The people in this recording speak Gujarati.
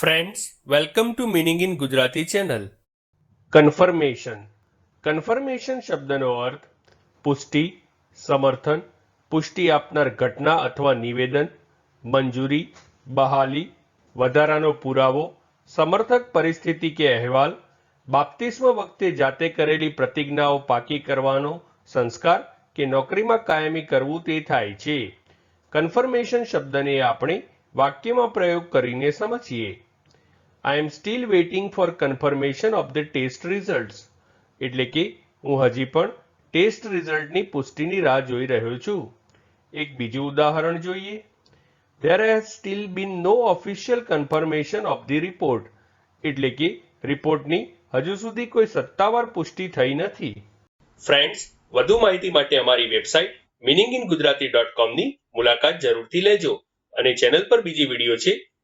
Friends welcome to meaning in Gujarati channel confirmation confirmation શબ્દનો અર્થ, પુષ્ટિ, સમર્થન, પુષ્ટિ આપનાર ઘટના અથવા નિવેદન, મંજૂરી, બહાલી, વધારાનો પુરાવો, સમર્થક પરિસ્થિતિ કે અહેવાલ, બાપ્તિસ્મ વખતે જાતે કરેલી પ્રતિજ્ઞાઓ પાકી કરવાનો, સંસ્કાર કે નોકરીમાં કાયમી કરવું તે થાય છે. કન્ફર્મેશન શબ્દને આપણે વાક્યમાં પ્રયોગ કરીને સમજીએ. I am still waiting for confirmation of the test results એટલે કે, હું હજી પણ ટેસ્ટ રિઝલ્ટની પુષ્ટિની રાહ જોઈ રહ્યો છું. એક બીજું ઉદાહરણ જોઈએ. There has still been no official confirmation of the report એટલે કે રિપોર્ટની હજુ સુધી કોઈ સત્તાવાર પુષ્ટિ થઈ નથી. ફ્રેન્ડ્સ વધુ માહિતી માટે અમારી website meaning in Gujarati dot કોમની મુલાકાત જરૂરથી લેજો. અને ચેનલ પર બીજી વીડિયો છે